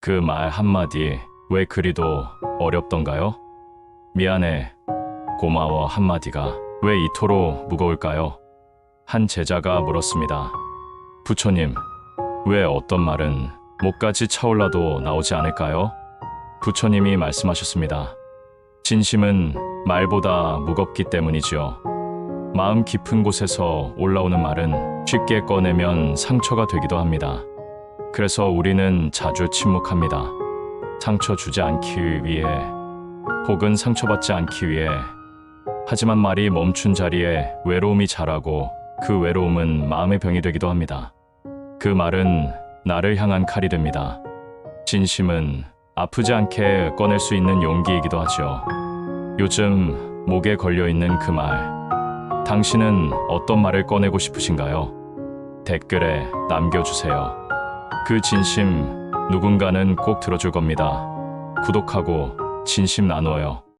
그 말 한마디 왜 그리도 어렵던가요? 미안해, 고마워 한마디가 왜 이토록 무거울까요? 한 제자가 물었습니다. 부처님, 왜 어떤 말은 목까지 차올라도 나오지 않을까요? 부처님이 말씀하셨습니다. 진심은 말보다 무겁기 때문이지요. 마음 깊은 곳에서 올라오는 말은 쉽게 꺼내면 상처가 되기도 합니다. 그래서 우리는 자주 침묵합니다. 상처 주지 않기 위해 혹은 상처받지 않기 위해 하지만 말이 멈춘 자리에 외로움이 자라고 그 외로움은 마음의 병이 되기도 합니다. 그 말은 나를 향한 칼이 됩니다. 진심은 아프지 않게 꺼낼 수 있는 용기이기도 하죠. 요즘 목에 걸려 있는 그 말. 당신은 어떤 말을 꺼내고 싶으신가요? 댓글에 남겨주세요. 그 진심 누군가는 꼭 들어줄 겁니다. 구독하고 진심 나누어요.